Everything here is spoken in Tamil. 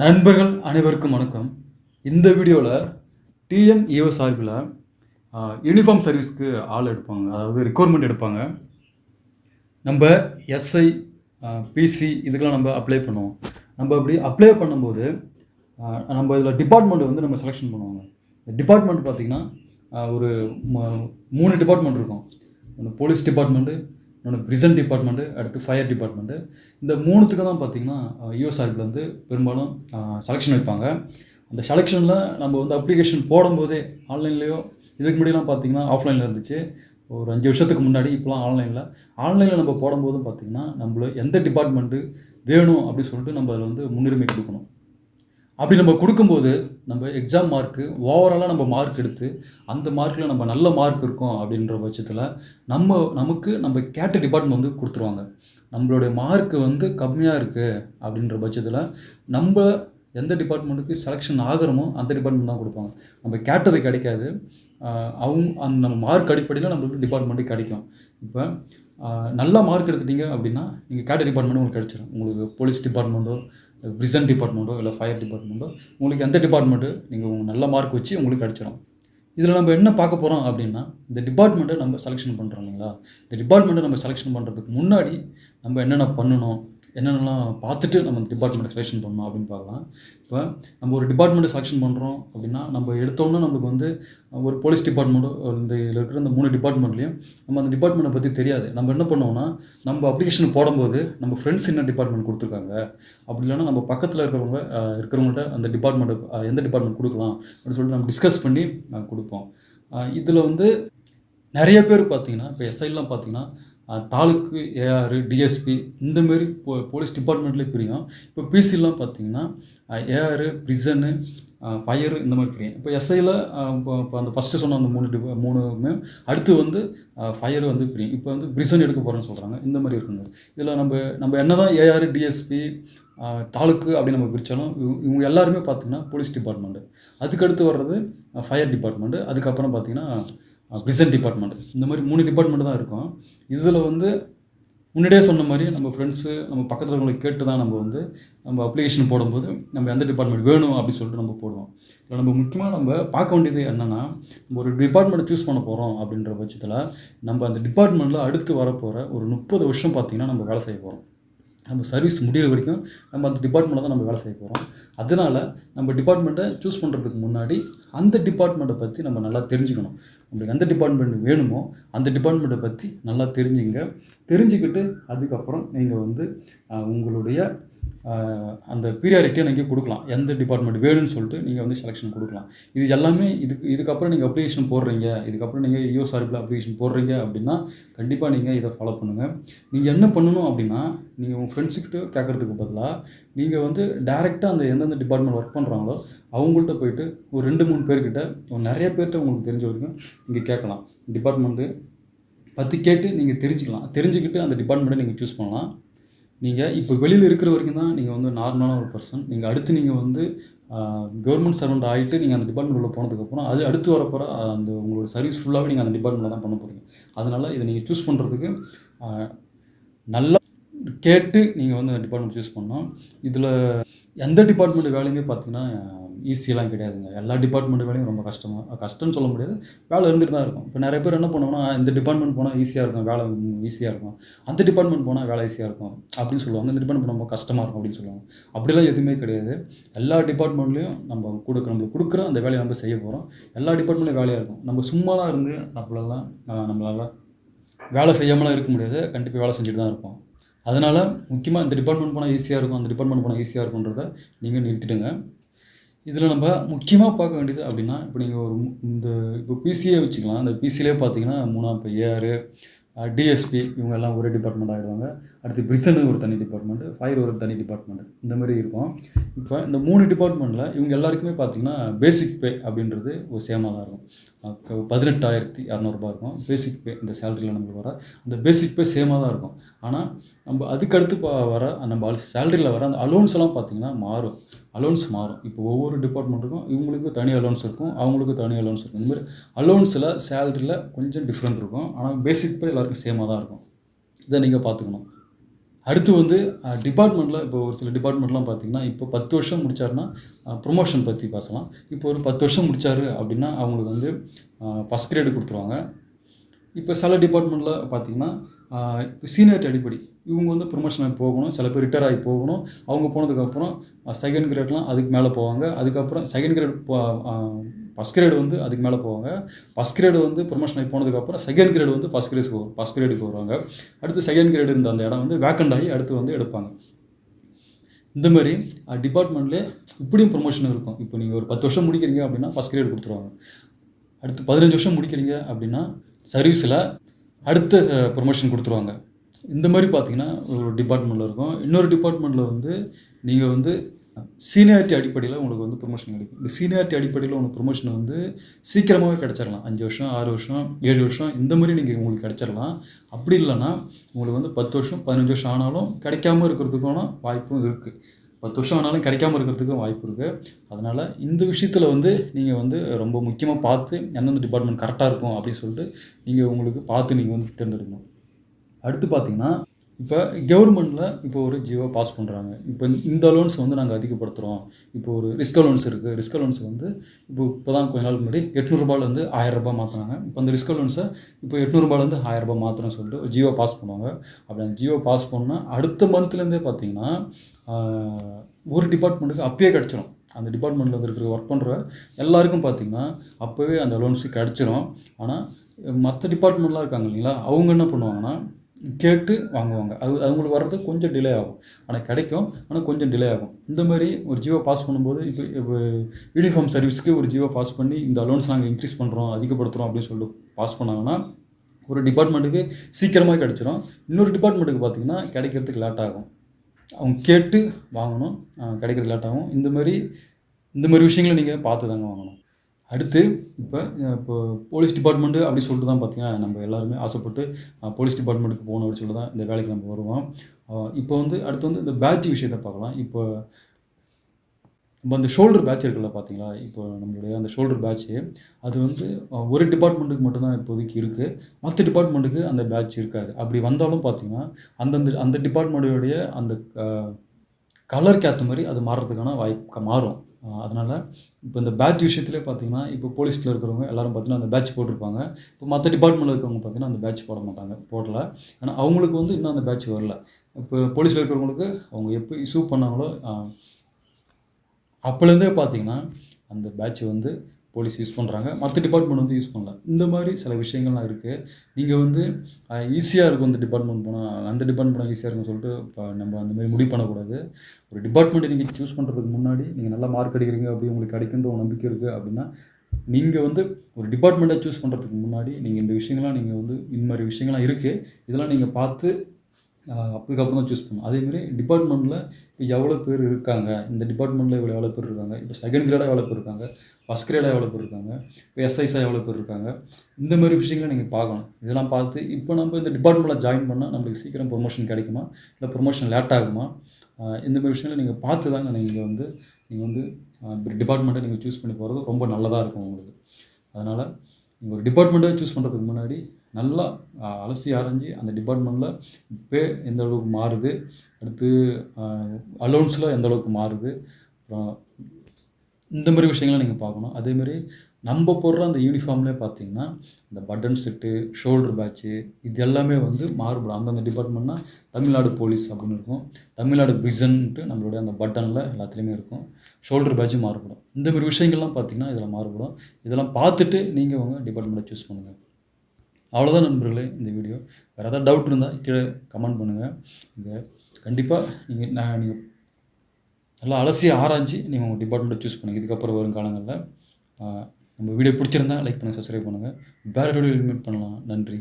நண்பர்கள் அனைவருக்கும் வணக்கம். இந்த வீடியோவில் டிஎன்இஓ சார்பில் யூனிஃபார்ம் சர்வீஸ்க்கு ஆள் எடுப்பாங்க. அதாவது ரெக்குவயர்மெண்ட் எடுப்பாங்க. நம்ம எஸ்ஐ பிசி இதுக்கெல்லாம் நம்ம அப்ளை பண்ணுவோம். நம்ம அப்படி அப்ளை பண்ணும்போது நம்ம இதில் டிபார்ட்மெண்ட் வந்து நம்ம செலெக்ஷன் பண்ணுவாங்க. இந்த டிபார்ட்மெண்ட் பார்த்திங்கன்னா ஒரு மூணு டிபார்ட்மெண்ட் இருக்கும். ஒன்று போலீஸ் டிபார்ட்மெண்ட்டு இன்னொன்று பிரிசன் டிபார்ட்மெண்ட்டு அடுத்து ஃபயர் டிபார்ட்மெண்ட்டு இந்த மூணுத்துக்கு தான் பார்த்திங்கன்னா யூஎஸ்ஆர்பிலேருந்து பெரும்பாலும் செலெக்ஷன் வைப்பாங்க. அந்த செலெக்ஷனில் நம்ம வந்து அப்ளிகேஷன் போடும்போதே ஆன்லைன்லேயோ இதுக்கு முன்னாடிலாம் பார்த்தீங்கன்னா ஆஃப்லைனில் இருந்துச்சு. ஒரு அஞ்சு வருஷத்துக்கு முன்னாடி இப்போலாம் ஆன்லைனில். ஆன்லைனில் நம்ம போடும்போதும் பார்த்திங்கன்னா நம்மள எந்த டிபார்ட்மெண்ட்டு வேணும் அப்படின்னு சொல்லிட்டு நம்ம அதில் வந்து முன்னுரிமை கொடுக்கணும். அப்படி நம்ம கொடுக்கும்போது நம்ம எக்ஸாம் மார்க்கு ஓவராலாக நம்ம மார்க் எடுத்து அந்த மார்க்கில் நம்ம நல்ல மார்க் இருக்கோம் அப்படின்ற பட்சத்தில் நம்ம நமக்கு நம்ம கேட்ட டிபார்ட்மெண்ட் வந்து கொடுத்துருவாங்க. நம்மளுடைய மார்க்கு வந்து கம்மியாக இருக்குது அப்படின்ற பட்சத்தில் நம்ம எந்த டிபார்ட்மெண்ட்டுக்கு செலெக்ஷன் ஆகிறோமோ அந்த டிபார்ட்மெண்ட் தான் கொடுப்பாங்க. நம்ம கேட்டது கிடைக்காது. அவங்க அந்த நம்ம மார்க் அடிப்படையில் நம்மளுக்கு டிபார்ட்மெண்ட்டு கிடைக்கும். இப்போ நல்லா நல்ல மார்க் எடுத்துட்டீங்க அப்படின்னா நீங்கள் கேட்ட டிபார்ட்மெண்ட் உங்களுக்கு கிடைச்சிடும் உங்களுக்கு போலீஸ் டிபார்ட்மெண்ட்டோ ப்ரிசன் டிபார்ட்மெண்ட்டோ இல்லை ஃபயர் டிபார்ட்மெண்ட்டோ உங்களுக்கு எந்த டிபார்ட்மெண்ட்டு நீங்கள் உங்கள் நல்ல மார்க் வச்சு உங்களுக்கு கிடச்சிடும் இதில் நம்ம என்ன பார்க்க போகிறோம் அப்படின்னா இந்த டிபார்ட்மெண்ட்டை நம்ம செலெக்ஷன் பண்ணுறோம் இல்லைங்களா? இந்த டிபார்ட்மெண்ட்டை நம்ம செலெக்ஷன் பண்ணுறதுக்கு முன்னாடி நம்ம என்னென்ன பண்ணணும்? என்னென்னலாம் பார்த்துட்டு நம்ம டிபார்ட்மெண்ட்டை செலெக்ஷன் பண்ணணும் அப்படின்னு பார்க்கலாம். இப்போ நம்ம ஒரு டிபார்ட்மெண்ட்டை செலெக்ஷன் பண்ணுறோம் அப்படின்னா நம்ம எடுத்தோன்னே நம்மளுக்கு வந்து ஒரு போலீஸ் டிபார்ட்மெண்ட்டோ இந்த இதில் இருக்கிற இந்த மூணு டிபார்ட்மெண்ட்லேயும் நம்ம அந்த டிபார்ட்மெண்ட்டை பற்றி தெரியாது. நம்ம என்ன பண்ணுவோம்னா நம்ம அப்ளிகேஷன் போடும்போது நம்ம ஃப்ரெண்ட்ஸ் என்ன டிபார்ட்மெண்ட் கொடுத்துருக்காங்க? அப்படி இல்லைன்னா நம்ம பக்கத்தில் இருக்கிறவங்க இருக்கிறவங்கள்ட்ட அந்த டிபார்ட்மெண்ட்டை எந்த டிபார்ட்மெண்ட் கொடுக்கலாம்? அப்படின்னு சொல்லிட்டு நம்ம டிஸ்கஸ் பண்ணி நாங்கள் கொடுப்போம். இதில் வந்து நிறைய பேர் பார்த்தீங்கன்னா இப்போ எஸ்ஐலாம் பார்த்தீங்கன்னா தாலுக்கு ஏஆர் டிஎஸ்பி இந்தமாரி போ போலீஸ் டிபார்ட்மெண்ட்லேயே பிரியும். இப்போ பிசிலாம் பார்த்தீங்கன்னா ஏஆர் ப்ரிசனு ஃபயரு இந்த மாதிரி பிரியும். இப்போ எஸ்ஐயில் இப்போ இப்போ அந்த ஃபஸ்ட்டு சொன்ன அந்த மூணு டிபா மூணுமே அடுத்து வந்து ஃபயர் வந்து பிரியும். இப்போ வந்து பிரிசன் எடுக்க போகிறேன்னு சொல்கிறாங்க இந்த மாதிரி இருக்குங்க. இதில் நம்ம நம்ம என்ன தான் ஏஆர் டிஎஸ்பி தாலுக்கு அப்படின்னு நம்ம பிரித்தாலும் இவங்க எல்லாருமே பார்த்தீங்கன்னா போலீஸ் டிபார்ட்மெண்ட்டு அதுக்கடுத்து வர்றது ஃபயர் டிபார்ட்மெண்ட்டு அதுக்கப்புறம் பார்த்தீங்கன்னா பிரிசன் டிபார்ட்மெண்ட் இந்த மாதிரி மூணு டிபார்ட்மெண்ட் தான் இருக்கும். இதில் வந்து முன்னாடியே சொன்ன மாதிரி நம்ம ஃப்ரெண்ட்ஸு நம்ம பக்கத்தில் இருக்கவங்களை கேட்டு தான் நம்ம வந்து நம்ம அப்ளிகேஷன் போடும்போது நம்ம எந்த டிபார்ட்மெண்ட் வேணும் அப்படின்னு சொல்லிட்டு நம்ம போடுவோம். இதில் நம்ம முக்கியமாக நம்ம பார்க்க வேண்டியது என்னென்னா நம்ம ஒரு டிபார்ட்மெண்ட் சூஸ் பண்ண போகிறோம் அப்படின்ற பட்சத்தில் நம்ம அந்த டிபார்ட்மெண்ட்டில் அடுத்து வரப்போகிற ஒரு முப்பது வருஷம் பார்த்திங்கன்னா நம்ம வேலை செய்ய போகிறோம் நம்ம சர்வீஸ் முடிகிற வரைக்கும் நம்ம அந்த டிபார்ட்மெண்ட்டில் தான் நம்ம வேலை செய்ய போகிறோம் அதனால் நம்ம டிபார்ட்மெண்ட்டை சூஸ் பண்ணுறதுக்கு முன்னாடி அந்த டிபார்ட்மெண்ட்டை பற்றி நம்ம நல்லா தெரிஞ்சுக்கணும். நம்மளுக்கு எந்த டிபார்ட்மெண்ட் வேணுமோ அந்த டிபார்ட்மெண்ட்டை பற்றி நல்லா தெரிஞ்சுங்க. தெரிஞ்சுக்கிட்டு அதுக்கப்புறம் நீங்கள் வந்து உங்களுடைய அந்த பீரியாரிட்டியை நீங்கள் கொடுக்கலாம். எந்த டிபார்ட்மெண்ட் வேணும்னு சொல்லிட்டு நீங்கள் வந்து செலெக்ஷன் கொடுக்கலாம். இது எல்லாமே இதுக்கு இதுக்கப்புறம் நீங்கள் அப்ளிகேஷன் போடுறீங்க. இதுக்கப்புறம் நீங்கள் யூஎஸ் சார்பில் அப்ளிகேஷன் போடுறீங்க அப்படின்னா கண்டிப்பாக நீங்கள் இதை ஃபாலோ பண்ணுங்கள் நீங்கள் என்ன பண்ணணும் அப்படின்னா நீங்கள் உங்கள் ஃப்ரெண்ட்ஸுக்கிட்ட கேட்குறதுக்கு பதிலாக நீங்கள் வந்து டேரெக்டாக அந்த எந்தெந்த டிபார்ட்மெண்ட் ஒர்க் பண்ணுறாங்களோ அவங்கள்ட்ட போயிட்டு ஒரு ரெண்டு மூணு பேர்கிட்ட ஒரு நிறைய பேர்கிட்ட உங்களுக்கு தெரிஞ்ச வரைக்கும் நீங்கள் கேட்கலாம். டிபார்ட்மெண்ட்டு பற்றி கேட்டு நீங்கள் தெரிஞ்சுக்கலாம். தெரிஞ்சுக்கிட்டு அந்த டிபார்ட்மெண்ட்டை நீங்கள் சூஸ் பண்ணலாம். நீங்கள் இப்போ வெளியில் இருக்கிற வரைக்கும் தான் நீங்கள் வந்து நார்மலான ஒரு பர்சன் நீங்கள் அடுத்து நீங்கள் வந்து கவர்மெண்ட் சர்வெண்ட் ஆகிட்டு நீங்கள் அந்த டிபார்ட்மெண்ட் உள்ள போனதுக்கப்புறம் அது அடுத்து வரப்போகிற அந்த உங்களோட சர்வீஸ் ஃபுல்லாகவே நீங்கள் அந்த டிபார்ட்மெண்ட்டில் தான் பண்ண போகிறீங்க அதனால் இதை நீங்கள் சூஸ் பண்ணுறதுக்கு நல்லா கேட்டு நீங்கள் வந்து அந்த டிபார்ட்மெண்ட் சூஸ் பண்ணணும். இதில் எந்த டிபார்ட்மெண்ட் வேலையுமே பார்த்தீங்கன்னா ஈஸியெல்லாம் கிடையாதுங்க. எல்லா டிபார்ட்மெண்ட் வேலையும் ரொம்ப கஷ்டமாக கஷ்டம்னு சொல்ல முடியாது. வேலை இருந்துட்டு தான் இருக்கும். இப்போ நிறைய பேர் என்ன பண்ணுவோம்னா இந்த டிபார்ட்மெண்ட் போனால் ஈஸியாக இருக்கும். வேலை ஈஸியாக இருக்கும். அந்த டிபார்ட்மெண்ட் போனால் வேலை ஈஸியாக இருக்கும் அப்படின்னு சொல்லுவாங்க. இந்த டிபார்ட்மெண்ட் ரொம்ப கஷ்டமாக இருக்கும் அப்படின்னு சொல்லுவாங்க. அப்படிலாம் எதுவுமே கிடையாது. எல்லா டிபார்ட்மெண்ட்லேயும் நம்ம கொடுக்குற நம்மளுக்கு கொடுக்குற அந்த வேலையை நம்ம செய்ய போகிறோம் எல்லா டிபார்ட்மெண்ட்லையும் வேலையாக இருக்கும். நம்ம சும்மாலாம் இருந்து நம்மளெல்லாம் நம்மளால் வேலை செய்யாமலாம் இருக்க முடியாது. கண்டிப்பாக வேலை செஞ்சுட்டு தான் இருப்போம். அதனால் முக்கியமாக இந்த டிபார்ட்மெண்ட் போனால் ஈஸியாக இருக்கும். அந்த டிபார்ட்மெண்ட் போனால் ஈஸியாக இருக்குன்றதை நீங்கள் நிறுத்திடுங்க. இதில் நம்ம முக்கியமாக பார்க்க வேண்டியது அப்படின்னா இப்போ நீங்கள் ஒரு இந்த இப்போ பிசிஏ வச்சுக்கலாம். அந்த பிசிலே பார்த்தீங்கன்னா மூணாம் இப்போ ஏஆர் டிஎஸ்பி இவங்க எல்லாம் ஒரே டிபார்ட்மெண்ட் ஆகிடுவாங்க அடுத்து பிரிசனு ஒரு தனி டிபார்ட்மெண்ட்டு ஃபயர் ஒரு தனி டிபார்ட்மெண்ட் இந்த மாதிரி இருக்கும். இப்போ இந்த மூணு டிபார்ட்மெண்ட்டில் இவங்க எல்லாருக்குமே பார்த்தீங்கன்னா பேசிக் பே அப்படின்றது ஒரு சேமாக தான் இருக்கும். பதினெட்டாயிரத்தி இரநூறுபா இருக்கும். பேசிக் பே இந்த சேலரியில் நம்மளுக்கு வர அந்த பேசிக் பே சேமாக தான் இருக்கும். ஆனால் நம்ம அதுக்கடுத்து வர நம்ம சேலரியில் வர அந்த அலோன்ஸ் எல்லாம் பார்த்தீங்கன்னா மாறும். அலோன்ஸ் மாறும். இப்போ ஒவ்வொரு டிபார்ட்மெண்ட்டுக்கும் இவங்களுக்கு தனி அலோன்ஸ் இருக்கும் அவங்களுக்கு தனி அலோன்ஸ் இருக்கும். இந்த மாதிரி அலோன்ஸில் சேலரியில் கொஞ்சம் டிஃப்ரெண்ட் இருக்கும். ஆனால் பேசிக் பே எல்லாருக்கும் சேமாக தான் இருக்கும். இதை நீங்கள் பார்த்துக்கணும் அடுத்து வந்து டிபார்ட்மெண்ட்டில் இப்போ ஒரு சில டிபார்ட்மெண்ட்லாம் பார்த்தீங்கன்னா இப்போ பத்து வருஷம் முடித்தாருன்னா ப்ரொமோஷன் பற்றி பேசலாம். இப்போ ஒரு பத்து வருஷம் முடிச்சாரு அப்படின்னா அவங்களுக்கு வந்து ஃபஸ்ட் கிரேடு கொடுத்துருவாங்க. இப்போ சில டிபார்ட்மெண்ட்டில் பார்த்தீங்கன்னா சீனியரிட்டி அடிப்படை. இவங்க வந்து ப்ரொமோஷன் ஆகி போகணும் சில பேர் ரிட்டையர் ஆகி போகணும். அவங்க போனதுக்கப்புறம் செகண்ட் கிரேட்லாம் அதுக்கு மேலே போவாங்க. அதுக்கப்புறம் செகண்ட் கிரேட் ஃபஸ்ட் கிரேடு வந்து அதுக்கு மேலே போவாங்க. ஃபஸ்ட் கிரேடு வந்து ப்ரொமோஷன் ஆகி போனதுக்கப்புறம் செகண்ட் கிரேடு வந்து ஃபஸ்ட் கிரேஸ் ஃபஸ்ட் கிரேடுக்கு வருவாங்க. அடுத்து செகண்ட் கிரேடு இருந்த அந்த இடம் வந்து வேக்கண்ட் ஆகி அடுத்து வந்து எடுப்பாங்க. இந்த மாதிரி டிபார்ட்மெண்ட்லேயே இப்படியும் ப்ரொமோஷன் இருக்கும். இப்போ நீங்கள் ஒரு பத்து வருஷம் முடிக்கிறீங்க அப்படின்னா ஃபஸ்ட் கிரேடு கொடுத்துருவாங்க. அடுத்து பதினஞ்சு வருஷம் முடிக்கிறீங்க அப்படின்னா சர்வீஸில் அடுத்த ப்ரொமோஷன் கொடுத்துருவாங்க. இந்த மாதிரி பார்த்தீங்கன்னா ஒரு டிபார்ட்மெண்ட்டில் இருக்கும். இன்னொரு டிபார்ட்மெண்ட்டில் வந்து நீங்கள் வந்து சீனியாரிட்டி அடிப்படையில் உங்களுக்கு வந்து ப்ரொமோஷன் கிடைக்கும். இந்த சீனியாரிட்டி அடிப்படையில் உங்களுக்கு ப்ரொமோஷன் வந்து சீக்கிரமாகவே கிடச்சிடலாம் அஞ்சு வருஷம் ஆறு வருஷம் ஏழு வருஷம் இந்த மாதிரி நீங்கள் உங்களுக்கு கிடச்சிடலாம் அப்படி இல்லைன்னா உங்களுக்கு வந்து பத்து வருஷம் பதினஞ்சு வருஷம் ஆனாலும் கிடைக்காம இருக்கிறதுக்கான வாய்ப்பும் இருக்குது பத்து வருஷம் ஆனாலும் கிடைக்காம இருக்கிறதுக்கும் வாய்ப்பு இருக்குது அதனால் இந்த விஷயத்தில் வந்து நீங்கள் வந்து ரொம்ப முக்கியமாக பார்த்து எந்தெந்த டிபார்ட்மெண்ட் கரெக்டாக இருக்கும் அப்படின்னு சொல்லிட்டு நீங்கள் உங்களுக்கு பார்த்து நீங்கள் வந்து தேர்ந்தெடுக்கணும். அடுத்து பார்த்தீங்கன்னா இப்போ கவர்மெண்ட்டில் இப்போ ஒரு ஜியோ பாஸ் பண்ணுறாங்க இப்போ இந்த லோன்ஸ் வந்து நாங்கள் அதிகப்படுத்துகிறோம் இப்போ ஒரு ரிஸ்க் லோன்ஸ் இருக்குது ரிஸ்க் லோன்ஸ் வந்து இப்போ இப்போ தான் கொஞ்ச நாள் முன்னாடி எட்நூறுபாலேருந்து ஆயிரரூபா மாற்றினாங்க இப்போ அந்த ரிஸ்க் லோன்ஸை இப்போ எட்நூறுபாலேருந்து ஆயிரரூபா மாற்றணும்னு சொல்லிட்டு ஒரு ஜியோ பாஸ் பண்ணுவாங்க. அப்படி அந்த ஜியோ பாஸ் பண்ணால் அடுத்த மந்த்லேருந்தே பார்த்தீங்கன்னா ஒரு டிபார்ட்மெண்ட்டுக்கு அப்பயே கிடச்சிரும். அந்த டிபார்ட்மெண்ட்டில் இருக்கிற ஒர்க் பண்ணுற எல்லாருக்கும் பார்த்தீங்கன்னா அப்போவே அந்த அலோன்ஸு கிடச்சிரும். ஆனால் மற்ற டிபார்ட்மெண்ட்லாம் இருக்காங்க இல்லைங்களா அவங்க என்ன பண்ணுவாங்கன்னா கேட்டு வாங்குவாங்க. அது அவங்களுக்கு வர்றது கொஞ்சம் டிலே ஆகும். ஆனால் கிடைக்கும். ஆனால் கொஞ்சம் டிலே ஆகும். இந்த மாதிரி ஒரு ஜியோ பாஸ் பண்ணும்போது இப்போ இப்போ யூனிஃபார்ம் சர்வீஸ்க்கு ஒரு ஜியோ பாஸ் பண்ணி இந்த அலோன்ஸ் நாங்கள் இன்க்ரீஸ் பண்ணுறோம் அதிகப்படுத்துகிறோம் அப்படின்னு சொல்லிட்டு பாஸ் பண்ணாங்கன்னா ஒரு டிபார்ட்மெண்ட்டுக்கு சீக்கிரமாக கிடச்சிரும். இன்னொரு டிபார்ட்மெண்ட்டுக்கு பார்த்திங்கன்னா கிடைக்கிறதுக்கு லேட் ஆகும். அவங்க கேட்டு வாங்கணும். கிடைக்கிறது லேட்டாகும் இந்த மாதிரி இந்த மாதிரி விஷயங்களை நீங்கள் பார்த்து தாங்க வாங்கணும். அடுத்து இப்போ இப்போ போலீஸ் டிபார்ட்மெண்ட்டு அப்படி சொல்லிட்டு தான் பார்த்தீங்கன்னா நம்ம எல்லாருமே ஆசைப்பட்டு போலீஸ் டிபார்ட்மெண்ட்டுக்கு போகணும் அப்படின்னு சொல்லிட்டு தான் இந்த வேலைக்கு நம்ம வருவோம். இப்போ வந்து அடுத்து வந்து இந்த பேட்ச் விஷயத்தை பார்க்கலாம். இப்போ நம்ம அந்த ஷோல்டர் பேட்ச் இருக்குல்ல பார்த்தீங்களா இப்போ நம்மளுடைய அந்த ஷோல்டர் பேட்ச்சு அது வந்து ஒரு டிபார்ட்மெண்ட்டுக்கு மட்டும்தான் இப்போதைக்கு இருக்குது மற்ற டிபார்ட்மெண்ட்டுக்கு அந்த பேட்ச் இருக்காது. அப்படி வந்தாலும் பார்த்தீங்கன்னா அந்தந்த அந்த டிபார்ட்மெண்ட்டுடைய அந்த கலருக்கு ஏற்ற மாதிரி அது மாறுறதுக்கான வாய்ப்பு மாறும். அதனால் இப்போ இந்த பேட்ச் விஷயத்துலேயே பார்த்தீங்கன்னா இப்போ போலீஸில் இருக்கிறவங்க எல்லோரும் பார்த்தீங்கன்னா அந்த பேட்ச் போட்டிருப்பாங்க. இப்போ மற்ற டிபார்ட்மெண்ட்டில் இருக்கிறவங்க பார்த்தீங்கன்னா அந்த பேட்ச் போட மாட்டாங்க போடல. ஆனால் அவங்களுக்கு வந்து இன்னும் அந்த பேட்ச் வரல. இப்போ போலீஸில் இருக்கிறவங்களுக்கு அவங்க எப்போ இஷ்யூ பண்ணாங்களோ அப்போலேருந்தே பார்த்தீங்கன்னா அந்த பேட்ச் வந்து போலீஸ் யூஸ் பண்ணுறாங்க மற்ற டிபார்ட்மெண்ட் வந்து யூஸ் பண்ணல. இந்த மாதிரி சில விஷயங்கள்லாம் இருக்குது நீங்கள் வந்து ஈஸியாக இருக்கும் இந்த டிபார்ட்மெண்ட் போனால் அந்த டிபார்ட்மெண்ட் போனால் ஈஸியாக இருக்கும்னு சொல்லிட்டு இப்போ நம்ம அந்த மாதிரி முடிவு பண்ணக்கூடாது. ஒரு டிபார்ட்மெண்ட் நீங்கள் சூஸ் பண்ணுறதுக்கு முன்னாடி நீங்கள் நல்லா மார்க் அடிக்கிறீங்க அப்படி உங்களுக்கு கிடைக்குன்ற ஒரு நம்பிக்கை இருக்குது அப்படின்னா நீங்கள் வந்து ஒரு டிபார்ட்மெண்ட்டை சூஸ் பண்ணுறதுக்கு முன்னாடி நீங்கள் இந்த விஷயங்கள்லாம் நீங்கள் வந்து இந்த மாதிரி விஷயங்கள்லாம் இருக்குது இதெல்லாம் நீங்கள் பார்த்து அதுக்கப்புறம் தான் சூஸ் பண்ணும். அதேமாரி டிபார்ட்மெண்ட்டில் இப்போ எவ்வளோ பேர் இருக்காங்க? இந்த டிபார்ட்மெண்ட்டில் இவ்வளோ எவ்வளோ பேர் இருக்காங்க? இப்போ செகண்ட் கிரேடாக எவ்வளோ பேர் இருக்காங்க? ஃபஸ்ட் கிரேடாக எவ்வளோ பேர் இருக்காங்க? இப்போ எஸ்ஐஸாக எவ்வளோ பேர் இருக்காங்க? இந்த மாதிரி விஷயங்களை நீங்கள் பார்க்கணும். இதெல்லாம் பார்த்து இப்போ நம்ம இந்த டிபார்ட்மெண்ட்டில் ஜாயின் பண்ணால் நம்மளுக்கு சீக்கிரம் ப்ரொமோஷன் கிடைக்குமா? இல்லை ப்ரொமோஷன் லேட் ஆகுமா? இந்த மாதிரி விஷயங்களை நீங்கள் பார்த்து தாங்க நீங்கள் வந்து நீங்கள் வந்து டிபார்ட்மெண்ட்டை நீங்கள் சூஸ் பண்ணி போகிறது ரொம்ப நல்லதாக இருக்கும் உங்களுக்கு. அதனால் நீங்கள் ஒரு டிபார்ட்மெண்ட்டை சூஸ் பண்ணுறதுக்கு முன்னாடி நல்லா அலசி ஆராய்ஞ்சு அந்த டிபார்ட்மெண்ட்டில் பே எந்த அளவுக்கு மாறுது அடுத்து அலௌன்ஸில் எந்த அளவுக்கு மாறுது அப்புறம் இந்த மாதிரி விஷயங்களை நீங்கள் பார்க்கணும். அதேமாரி நம்ம போடுற அந்த யூனிஃபார்ம்லேயே பார்த்தீங்கன்னா இந்த பட்டன் செட்டு ஷோல்டர் பேட்ச்சு இது எல்லாமே வந்து மாறுபடும். அந்தந்த டிபார்ட்மெண்ட்னா தமிழ்நாடு போலீஸ் அப்படின்னு இருக்கும். தமிழ்நாடு பிசன்ட்டு நம்மளுடைய அந்த பட்டனில் எல்லாத்துலேயுமே இருக்கும். ஷோல்டர் பேட்சும் மாறுபடும். இந்த மாதிரி விஷயங்கள்லாம் பார்த்தீங்கன்னா இதில் மாறுபடும். இதெல்லாம் பார்த்துட்டு நீங்கள் உங்கள் டிபார்ட்மெண்ட்டை சூஸ் பண்ணுங்கள் அவ்வளோதான் நண்பர்களே இந்த வீடியோ. வேறு ஏதாவது டவுட் இருந்தால் கீழே கமெண்ட் பண்ணுங்கள் இதை கண்டிப்பாக நீங்கள் நான் நீங்கள் நல்லா அலசி ஆராய்ச்சி நீங்கள் உங்கள் டிபார்ட்மெண்ட்டை சூஸ் பண்ணுங்கள் இதுக்கப்புறம் வரும் காலங்களில் நம்ம வீடியோ பிடிச்சிருந்தா லைக் பண்ணுங்கள் சப்ஸ்கிரைப் பண்ணுங்கள் வேறு வீடியோ மீட் பண்ணலாம். நன்றி.